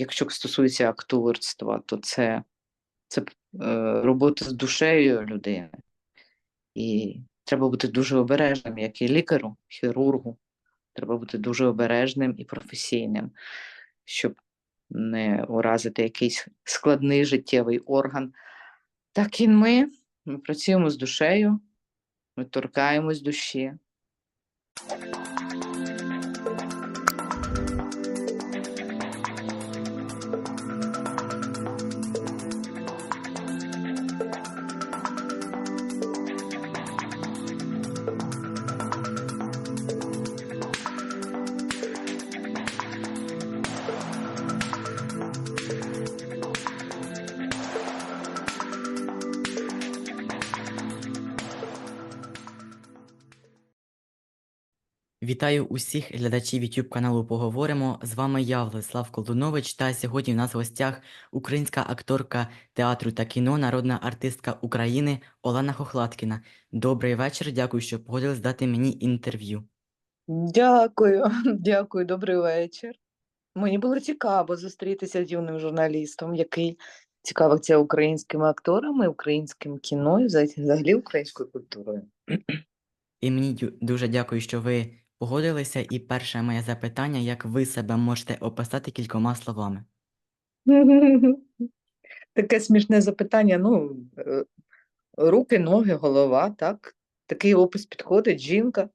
якщо стосується акторства, то це, це е, робота з душею людини. І треба бути дуже обережним, як і лікарю, хірургу. Треба бути дуже обережним і професійним, щоб не уразити якийсь складний життєвий орган. Так і ми, ми працюємо з душею, ми торкаємось душі. Вітаю усіх глядачів YouTube каналу Поговоримо. З вами я, Владислав Колдунович, та сьогодні в нас в гостях українська акторка театру та кіно, народна артистка України Олена Хохлаткіна. Добрий вечір, дякую, що погодились дати мені інтерв'ю. Дякую, дякую, добрий вечір. Мені було цікаво зустрітися з юним журналістом, який цікавиться українськими акторами, українським кіно і взагалі- взагалі українською культурою. І мені дуже дякую, що ви погодилися. І перше моє запитання: як ви себе можете описати кількома словами? Таке смішне запитання. Ну, е, руки, ноги, голова, так? Такий опис підходить, жінка.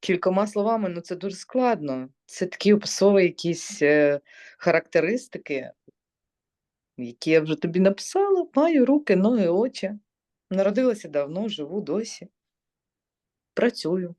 Кількома словами, ну це дуже складно. Це такі описові якісь е, характеристики, які я вже тобі написала. Маю руки, ноги, очі. Народилася давно, живу досі. Працюю.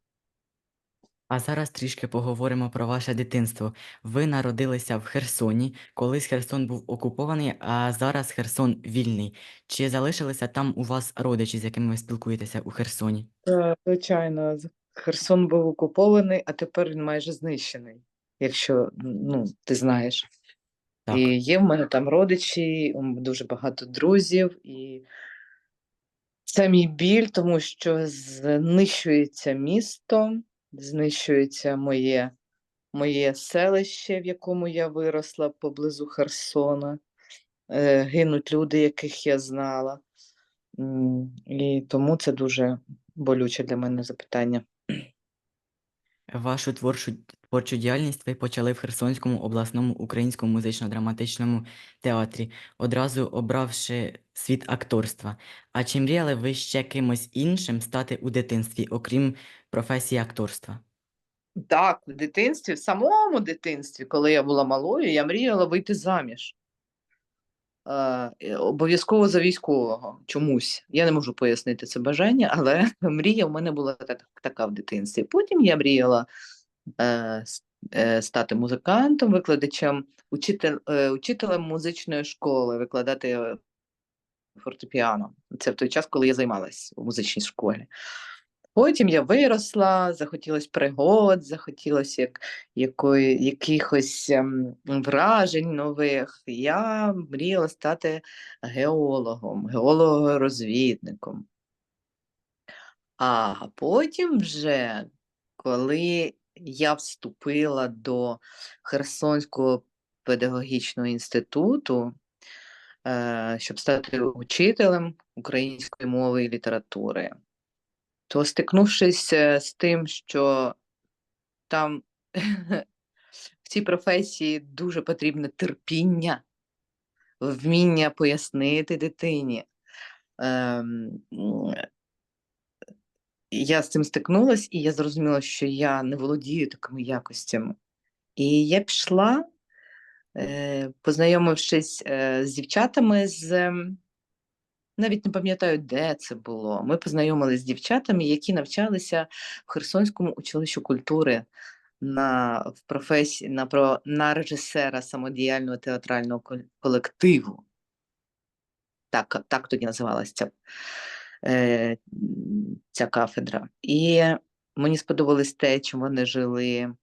А зараз трішки поговоримо про ваше дитинство. Ви народилися в Херсоні, колись Херсон був окупований, а зараз Херсон вільний. Чи залишилися там у вас родичі, з якими ви спілкуєтеся у Херсоні? Та, звичайно, з- Херсон був окупований, а тепер він майже знищений, якщо ну, ти знаєш. Так. І є в мене там родичі, м, дуже багато друзів, і це біль, тому що знищується місто, знищується моє, моє селище, в якому я виросла поблизу Херсона. Е, гинуть люди, яких я знала. І тому це дуже болюче для мене запитання. Вашу творчу, творчу діяльність ви почали в Херсонському обласному українському музично-драматичному театрі, одразу обравши світ акторства. А чи мріяли ви ще кимось іншим стати у дитинстві, окрім професії акторства? Так, в дитинстві, в самому дитинстві, коли я була малою, я мріяла вийти заміж. Е, обов'язково за військового чомусь. Я не можу пояснити це бажання, але мрія в мене була так- така в дитинстві. Потім я мріяла е, е, стати музикантом, викладачем, учитель, е, учителем музичної школи, викладати е, фортепіано. Це в той час, коли я займалась у музичній школі. Потім я виросла, захотілося пригод, захотілося як, якої, якихось ем, вражень нових. Я мріяла стати геологом, геолого-розвідником. А потім вже, коли я вступила до Херсонського педагогічного інституту, е, щоб стати учителем української мови і літератури, то стикнувшись е, з тим, що там в цій професії дуже потрібне терпіння, вміння пояснити дитині. Ем, я з цим стикнулась, і я зрозуміла, що я не володію такими якостями. І я пішла, е, познайомившись е, з дівчатами з. Навіть не пам'ятаю, де це було. Ми познайомилися з дівчатами, які навчалися в Херсонському училищі культури на в професії на про на режисера самодіяльного театрального колективу. Так, так тоді називалася ця, е, ця кафедра. І мені сподобалось те, чим вони жили,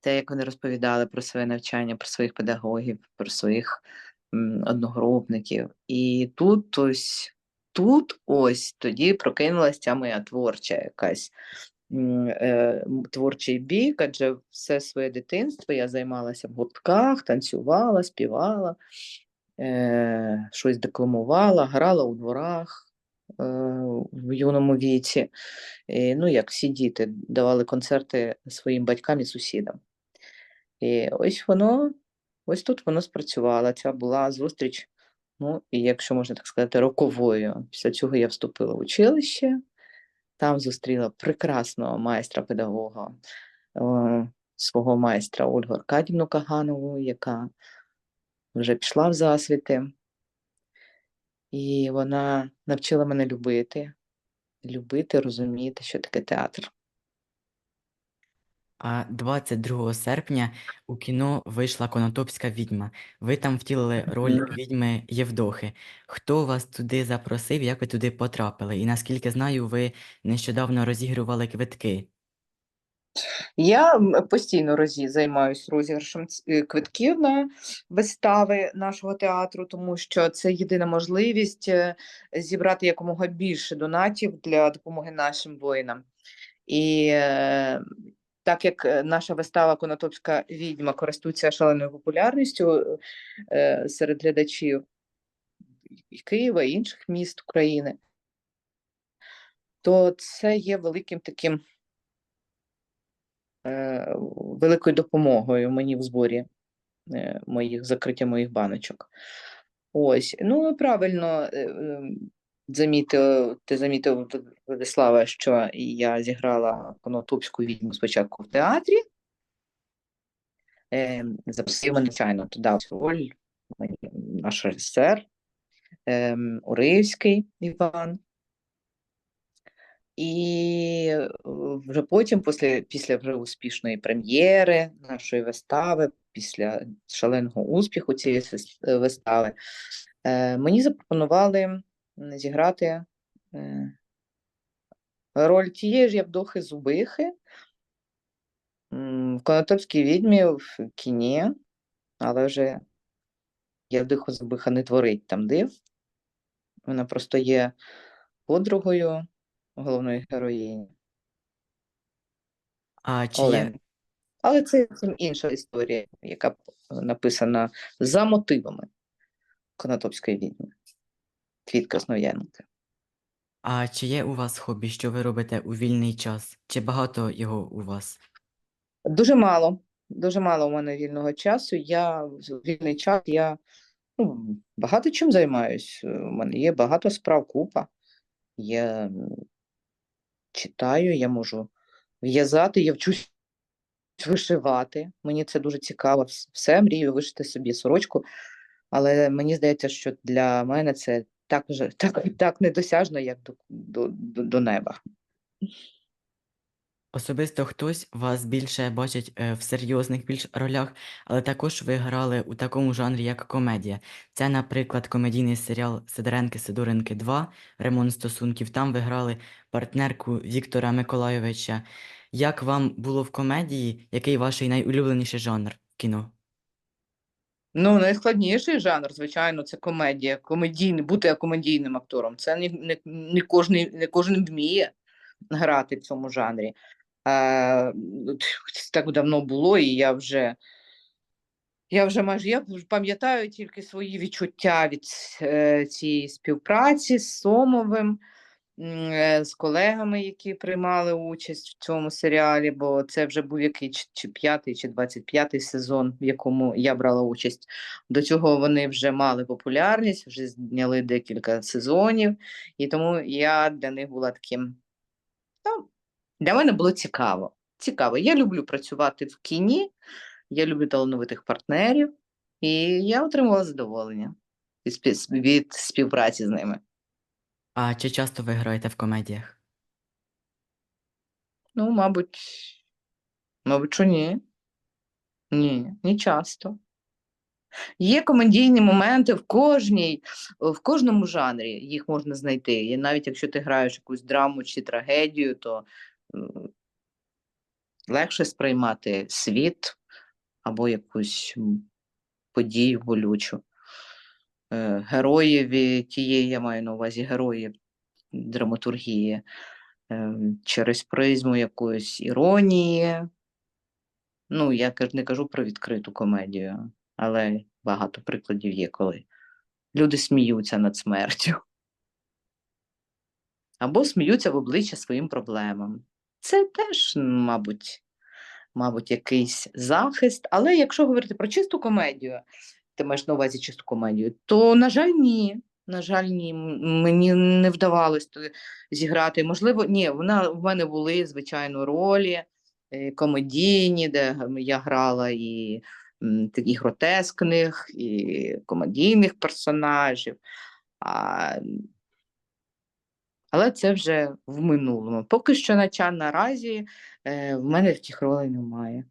те, як вони розповідали про своє навчання, про своїх педагогів, про своїх одногрупників. І тут ось, тут ось тоді прокинулася ця моя творча якась е, творчий бік, адже все своє дитинство я займалася в гуртках, танцювала, співала, е, щось декламувала, грала у дворах е, в юному віці. Ну, як всі діти, давали концерти своїм батькам і сусідам. І ось воно, ось тут воно спрацювало. Ця була зустріч, ну, і якщо можна так сказати, роковою. Після цього я вступила в училище, там зустріла прекрасного майстра-педагога, е, свого майстра Ольгу Аркадівну Каганову, яка вже пішла в засвіти. І вона навчила мене любити, любити, розуміти, що таке театр. А 22 серпня у кіно вийшла Конотопська відьма. Ви там втілили роль відьми Євдохи. Хто вас туди запросив, як ви туди потрапили? І наскільки знаю, ви нещодавно розігрували квитки. Я постійно розі займаюся розіграшем е, квитків на вистави нашого театру, тому що це єдина можливість е, зібрати якомога більше донатів для допомоги нашим воїнам. І е, так як е, наша вистава Конотопська відьма користується шаленою популярністю е, серед глядачів і Києва і інших міст України, то це є великим таким е, великою допомогою мені в зборі моїх закриття моїх баночок. Ось, ну правильно ем, замітив, ти замітив, Владислава, що я зіграла Конотопську відьму спочатку в театрі. Е, запросив мене звичайно туди роль наш режисер ем, Уривський Іван. І вже потім, після, після вже успішної прем'єри нашої вистави, після шаленого успіху цієї вистави, е, мені запропонували зіграти е, роль тієї ж Явдохи Зубихи в Конотопській відьмі в кіні, але вже Явдиха Зубиха не творить там див. Вона просто є подругою головної героїні. А чи є, Але це інша історія, яка написана за мотивами Конотопської відьми. Квітка Основ'яненка. а чи є у вас хобі, що ви робите у вільний час? Чи багато його у вас? Дуже мало, дуже мало у мене вільного часу. Я в вільний час я ну, багато чим займаюсь. У мене є багато справ, купа. Я читаю, я можу в'язати, я вчусь вишивати. Мені це дуже цікаво. Все мрію вишити собі сорочку, але мені здається, що для мене це так же так, так недосяжно, як до, до, до неба. Особисто хтось вас більше бачить е, в серйозних більш ролях, але також ви грали у такому жанрі, як комедія. Це, наприклад, комедійний серіал Сидоренки Сидоренки 2, Ремонт стосунків. Там ви грали партнерку Віктора Миколайовича. Як вам було в комедії? Який ваш найулюбленіший жанр кіно? Ну, найскладніший жанр, звичайно, це комедія. Комедійний, бути комедійним актором. Це не, не, не, кожний, не кожен вміє грати в цьому жанрі. А, от так давно було, і я вже, я вже майже я пам'ятаю тільки свої відчуття від е, цієї співпраці з Сомовим, е, з колегами, які приймали участь в цьому серіалі, бо це вже був який чи, п'ятий, чи 25-й сезон, в якому я брала участь. До цього вони вже мали популярність, вже зняли декілька сезонів, і тому я для них була таким. Ну, для мене було цікаво. Цікаво. Я люблю працювати в кіні, я люблю талановитих партнерів, і я отримала задоволення від співпраці з ними. А чи часто ви граєте в комедіях? Ну, мабуть, мабуть, що ні. Ні, не часто. Є комедійні моменти в кожній, в кожному жанрі їх можна знайти. І навіть якщо ти граєш якусь драму чи трагедію, то легше сприймати світ або якусь подію болючу. Е, Героїв тієї, я маю на увазі героїв драматургії, ем, через призму якоїсь іронії. Ну, я не кажу про відкриту комедію, але багато прикладів є, коли люди сміються над смертю. Або сміються в обличчя своїм проблемам. Це теж, мабуть, мабуть, якийсь захист. Але якщо говорити про чисту комедію, ти маєш на увазі чисту комедію, то, на жаль, ні. На жаль, ні. Мені не вдавалось зіграти. Можливо, ні, вона в мене були, звичайно, ролі е, комедійні, де я грала і таких гротескних, і комедійних персонажів. А, але це вже в минулому. Поки що на ча наразі е, в мене таких ролей немає.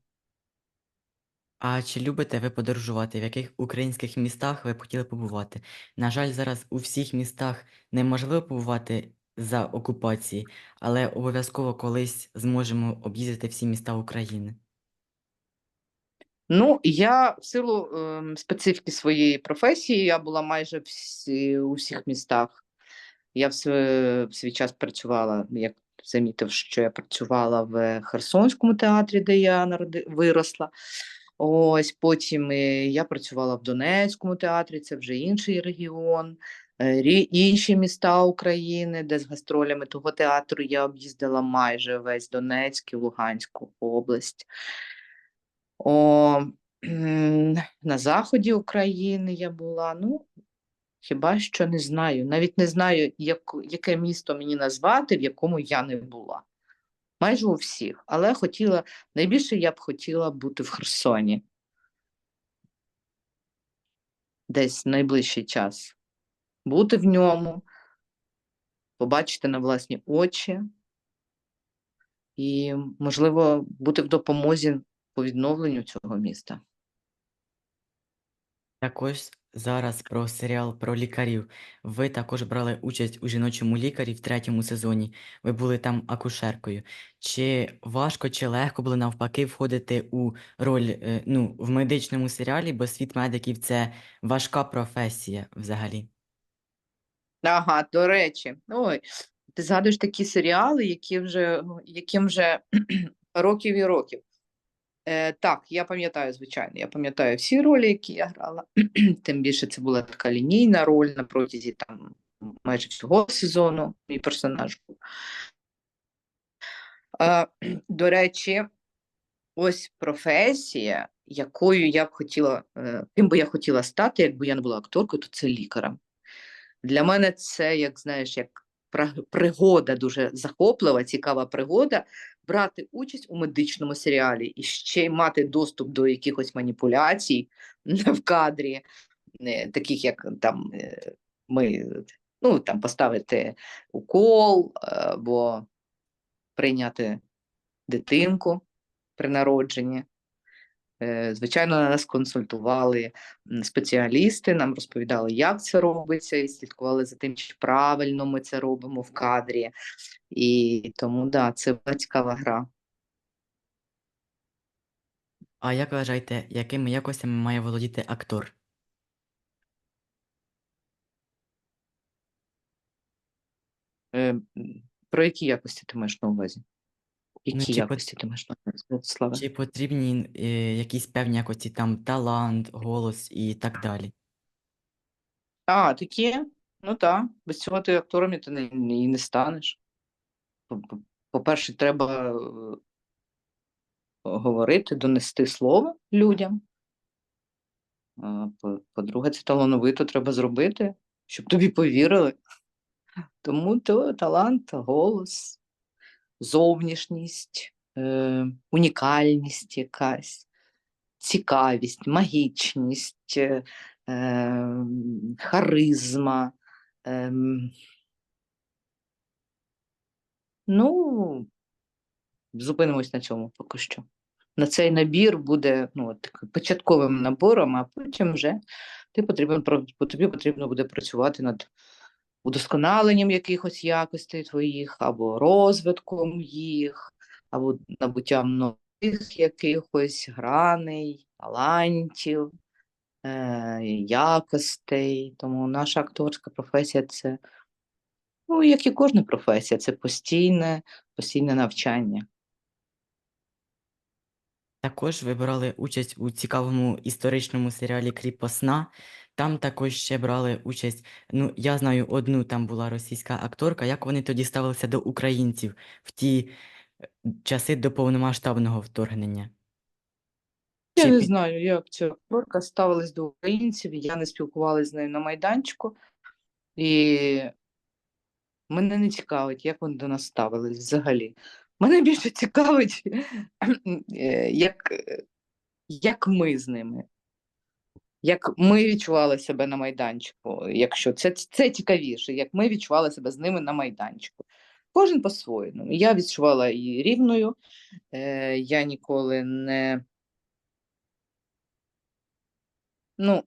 А чи любите ви подорожувати? В яких українських містах ви б хотіли побувати? На жаль, зараз у всіх містах неможливо побувати за окупації, але обов'язково колись зможемо об'їздити всі міста України. Ну, я в силу ем, специфіки своєї професії, я була майже всі, у всіх містах. Я в свій, в свій час працювала, як замітив, що я працювала в Херсонському театрі, де я народи, виросла. Ось потім е, я працювала в Донецькому театрі, це вже інший регіон, е, інші міста України, де з гастролями того театру я об'їздила майже весь Донецьк і Луганську область. О, на заході України я була. Ну, хіба що не знаю. Навіть не знаю, як, яке місто мені назвати, в якому я не була. Майже у всіх. Але хотіла, найбільше я б хотіла бути в Херсоні. Десь в найближчий час. Бути в ньому, побачити на власні очі і, можливо, бути в допомозі по відновленню цього міста. Також зараз про серіал про лікарів. Ви також брали участь у жіночому лікарі в третьому сезоні. Ви були там акушеркою. Чи важко, чи легко було навпаки входити у роль е, ну, в медичному серіалі, бо світ медиків це важка професія взагалі. Ага, до речі, ой, ти згадуєш такі серіали, які вже, яким вже років і років. Е, так, я пам'ятаю, звичайно, я пам'ятаю всі ролі, які я грала. Тим більше це була така лінійна роль на протязі там майже всього сезону, мій персонаж був. Е, до речі, ось професія, якою я б хотіла, е, ким би я хотіла стати, якби я не була акторкою, то це лікарем. Для мене це, як знаєш, як пригода, дуже захоплива, цікава пригода брати участь у медичному серіалі і ще й мати доступ до якихось маніпуляцій в кадрі, е, таких як там е, ми ну, там поставити укол е, або прийняти дитинку при народженні. Е, Звичайно, нас консультували спеціалісти, нам розповідали, як це робиться, і слідкували за тим, чи правильно ми це робимо в кадрі. І тому, да, це була цікава гра. А як вважаєте, якими якостями має володіти актор? Е, Про які якості ти маєш на увазі? Які Ну, чи пот- якості ти маєш на увазі? Чи потрібні е, якісь певні якості, там талант, голос і так далі? А, такі? Ну так. Без цього ти актором і ти не, і не станеш. По- по- По-перше, треба е, говорити, донести слово людям. А, по- По-друге, це талановито треба зробити, щоб тобі повірили. Тому то талант, голос, зовнішність, е, унікальність якась, цікавість, магічність, е, е, харизма. ем. Ну, зупинимось на цьому поки що. На цей набір буде ну, от початковим набором, а потім вже ти потрібен, тобі потрібно буде працювати над удосконаленням якихось якостей твоїх, або розвитком їх, або набуттям нових якихось граней, талантів, е, якостей. Тому наша акторська професія це Ну, як і кожна професія, це постійне, постійне навчання. Також ви брали участь у цікавому історичному серіалі Кріпосна. Там також ще брали участь. Ну, я знаю, одну там була російська акторка. Як вони тоді ставилися до українців в ті е, часи до повномасштабного вторгнення? Я Чи не під- знаю, як ця акторка ставилась до українців, я не спілкувалася з нею на майданчику, і мене не цікавить, як вони до нас ставились взагалі. Мене більше цікавить, е, як, е, як ми з ними, як ми відчували себе на майданчику, якщо це, це цікавіше, як ми відчували себе з ними на майданчику. Кожен по-своєму. Я відчувала її рівною, е, я ніколи не. ну,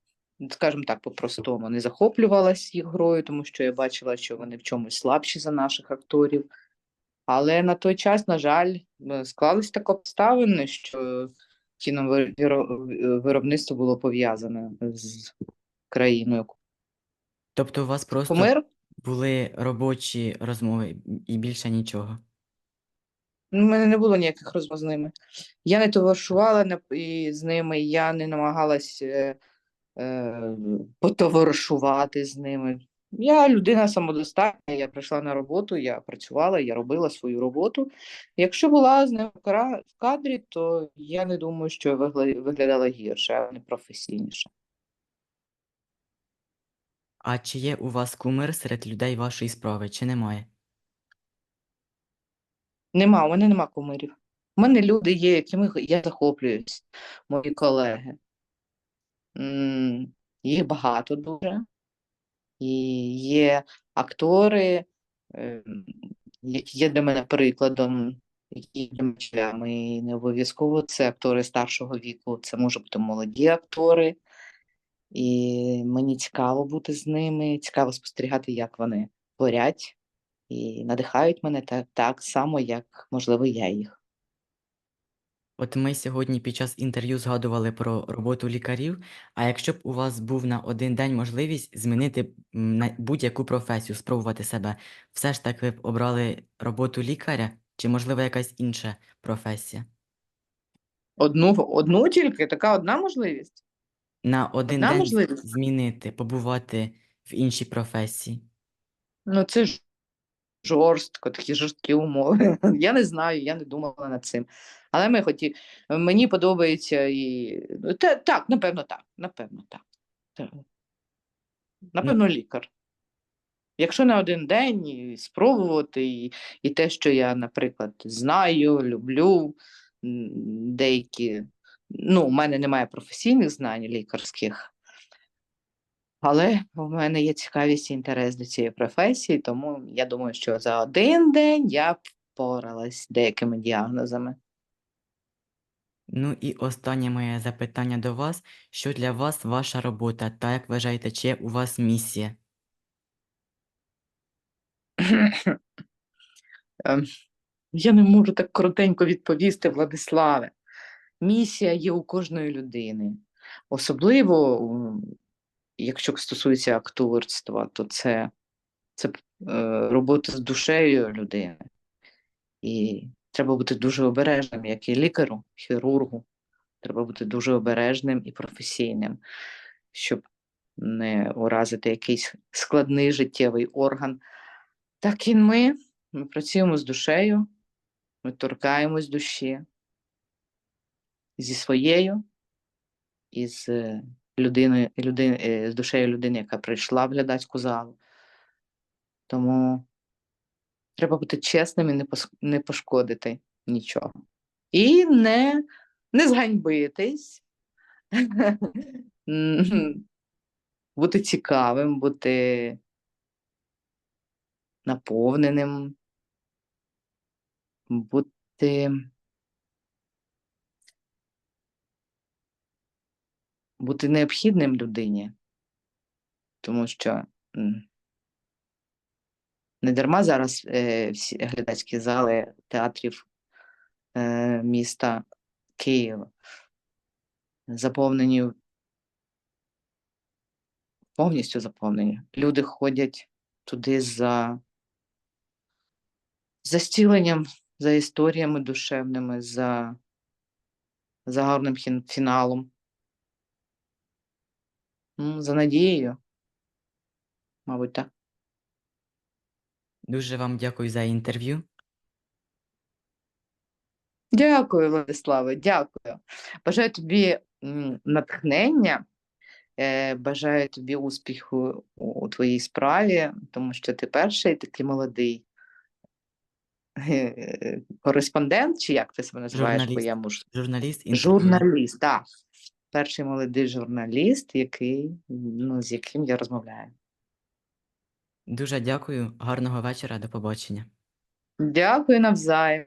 скажімо так, по-простому, не захоплювалась їх грою, тому що я бачила, що вони в чомусь слабші за наших акторів. Але на той час, на жаль, склались так обставини, що кіновиробництво було пов'язане з країною. Тобто у вас просто Помер? були робочі розмови і більше нічого. У мене не було ніяких розмов з ними. Я не товаришувала з ними, я не намагалась е, е, потоваришувати з ними. Я людина самодостатня, я прийшла на роботу, я працювала, я робила свою роботу. Якщо була з ними в кадрі, то я не думаю, що виглядала гірше, а не професійніше. А чи є у вас кумир серед людей вашої справи, чи немає? Нема, у мене нема кумирів. У мене люди є, якими я захоплююсь, мої колеги. Їх багато дуже. І є актори, які є для мене прикладом, які. І не обов'язково це актори старшого віку, це можуть бути молоді актори. І мені цікаво бути з ними, цікаво спостерігати, як вони творять, і надихають мене так, так само, як, можливо, я їх. От ми сьогодні під час інтерв'ю згадували про роботу лікарів, а якщо б у вас був на один день можливість змінити м, на будь-яку професію, спробувати себе, все ж таки ви б обрали роботу лікаря, чи можливо якась інша професія? Одну, одну тільки, така одна можливість. На один Одна день можливість? змінити, побувати в іншій професії. Ну, це ж жорстко, такі жорсткі умови. Я не знаю, я не думала над цим. Але ми хоті... мені подобається і. ну, Та, так, напевно, так. Напевно, так. Так. Напевно, лікар. Якщо на один день і спробувати, і, і те, що я, наприклад, знаю, люблю, деякі. Ну, у мене немає професійних знань лікарських, але у мене є цікавість і інтерес до цієї професії, тому я думаю, що за один день я б впоралась з деякими діагнозами. Ну і останнє моє запитання до вас. Що для вас ваша робота, та як вважаєте, чи є у вас місія? Ем, Я не можу так коротенько відповісти, Владиславе. Місія є у кожної людини. Особливо, якщо стосується акторства, то це, це е, робота з душею людини. І треба бути дуже обережним, як і лікарю, хірургу. Треба бути дуже обережним і професійним, щоб не уразити якийсь складний життєвий орган. Так і ми, ми працюємо з душею, ми торкаємось душі зі своєю і з людиною, людин, е, з душею людини, яка прийшла в глядацьку залу. Тому треба бути чесним і не, не пошкодити нічого. І не, не зганьбитись, бути цікавим, бути наповненим, бути, бути необхідним людині, тому що не дарма зараз е, всі глядацькі зали театрів е, міста Києва заповнені, повністю заповнені. Люди ходять туди за за зціленням, за історіями душевними, за, за гарним фіналом, за надією. Мабуть, так. Дуже вам дякую за інтерв'ю. Дякую, Владиславе, дякую. Бажаю тобі натхнення, е, бажаю тобі успіху у твоїй справі, тому що ти перший такий молодий е, кореспондент, чи як ти себе називаєш, бо Журналіст. я можу. Журналіст, інтерв'юер. Журналіст, так. Перший молодий журналіст, який, ну, з яким я розмовляю. Дуже дякую. Гарного вечора. До побачення. Дякую навзаєм.